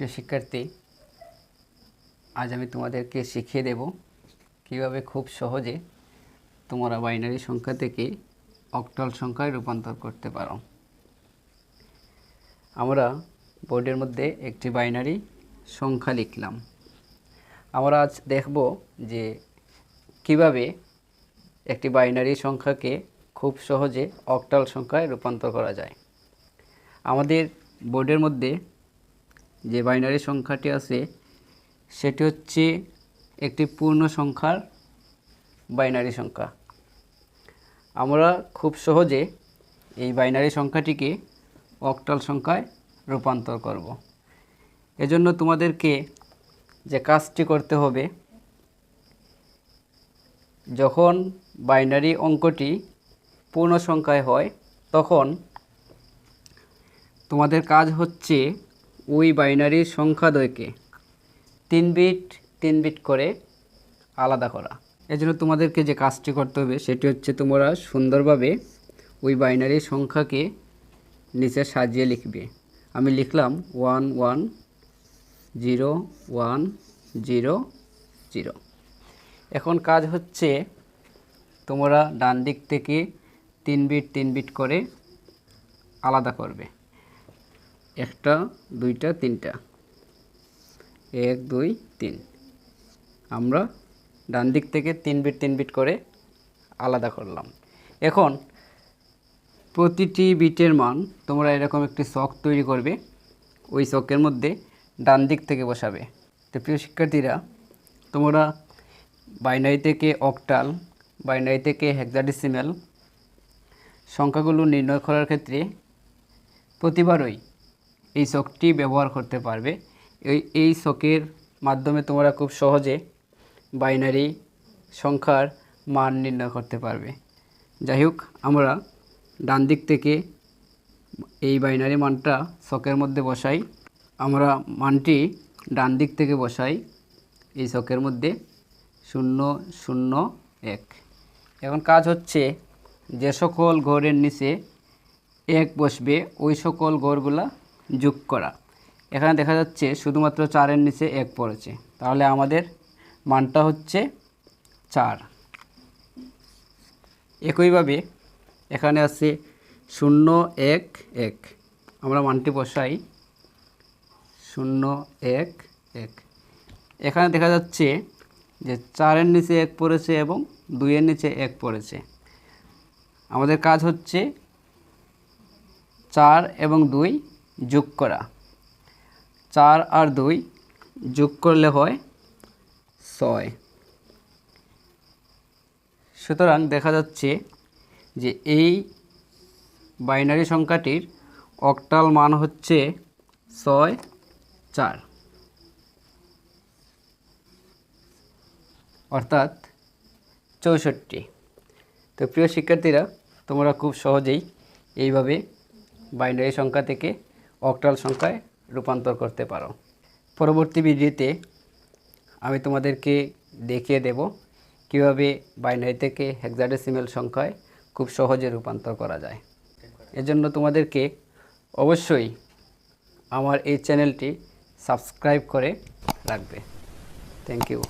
প্রিয় শিক্ষার্থী, আজ আমি তোমাদেরকে শিখিয়ে দেব কীভাবে খুব সহজে তোমরা বাইনারি সংখ্যা থেকে অক্টাল সংখ্যায় রূপান্তর করতে পারো। আমরা বোর্ডের মধ্যে একটি বাইনারি সংখ্যা লিখলাম। আমরা আজ দেখব যে কীভাবে একটি বাইনারি সংখ্যাকে খুব সহজে অক্টাল সংখ্যায় রূপান্তর করা যায়। আমাদের বোর্ডের মধ্যে যে বাইনারি সংখ্যাটি আছে, সেটি হচ্ছে একটি পূর্ণ সংখ্যার বাইনারি সংখ্যা। আমরা খুব সহজে এই বাইনারি সংখ্যাটিকে অক্টাল সংখ্যায় রূপান্তর করব। এজন্য তোমাদেরকে যে কাজটি করতে হবে, যখন বাইনারি অঙ্কটি পূর্ণ সংখ্যায় হয়, তখন তোমাদের কাজ হচ্ছে ওই বাইনারি সংখ্যাদ্বয়কে তিন বিট তিন বিট করে আলাদা করা। এজন্য তোমাদেরকে যে কাজটি করতে হবে, সেটি হচ্ছে তোমরা সুন্দরভাবে ওই বাইনারি সংখ্যাকে নিচে সাজিয়ে লিখবে। আমি লিখলাম one one, zero one, zero zero. এখন কাজ হচ্ছে তোমরা ডান দিক থেকে তিন বিট তিন বিট করে আলাদা করবে। একটা, দুইটা, তিনটা। এক, দুই, তিন। আমরা ডান দিক থেকে তিন বিট তিন বিট করে আলাদা করলাম। এখন প্রতিটি বিটের মান তোমরা এরকম একটি শখ তৈরি করবে, ওই শখের মধ্যে ডান দিক থেকে বসাবে। তো প্রিয় শিক্ষার্থীরা, তোমরা বাইনারি থেকে অক্টাল, বাইনারি থেকে হেক্সাডেসিমেল সংখ্যাগুলো নির্ণয় করার ক্ষেত্রে প্রতিবারই এই শখটি ব্যবহার করতে পারবে। এই এই শখের মাধ্যমে তোমরা খুব সহজে বাইনারি সংখ্যার মান নির্ণয় করতে পারবে। যাই হোক, আমরা ডান দিক থেকে এই বাইনারি মানটা শখের মধ্যে বসাই। আমরা মানটি ডান দিক থেকে বসাই, এই শখের মধ্যে শূন্য শূন্য, এক। এখন কাজ হচ্ছে যে সকল ঘরের নিচে এক বসবে, ওই সকল ঘরগুলা যোগ করা। এখানে দেখা যাচ্ছে শুধুমাত্র চারের নিচে এক পড়েছে। তাহলে আমাদের মানটা হচ্ছে চার। একইভাবে এখানে আছে শূন্য এক এক। আমরা মানটি বসাই। শূন্য এক এক। এখানে দেখা যাচ্ছে যে চারের নিচে এক পড়েছে এবং দুইয়ের নিচে এক পড়েছে। আমাদের কাজ হচ্ছে চার এবং দুই যোগ করা। চার আর দুই যোগ করলে হয় ছয়। সুতরাং দেখা যাচ্ছে যে এই বাইনারি সংখ্যাটির অক্টাল মান হচ্ছে ছয়, চার। অর্থাৎ চৌষট্টি। তো প্রিয় শিক্ষার্থীরা, তোমরা খুব সহজেই এইভাবে বাইনারি সংখ্যা থেকে অক্টাল সংখ্যায় রূপান্তর করতে পারো। পরবর্তী ভিডিওতে আমি তোমাদেরকে দেখিয়ে দেব কীভাবে বাইনারি থেকে হেক্সাডেসিমেল সংখ্যায় খুব সহজে রূপান্তর করা যায়। এজন্য তোমাদেরকে অবশ্যই আমার এই চ্যানেলটি সাবস্ক্রাইব করে রাখবে। Thank you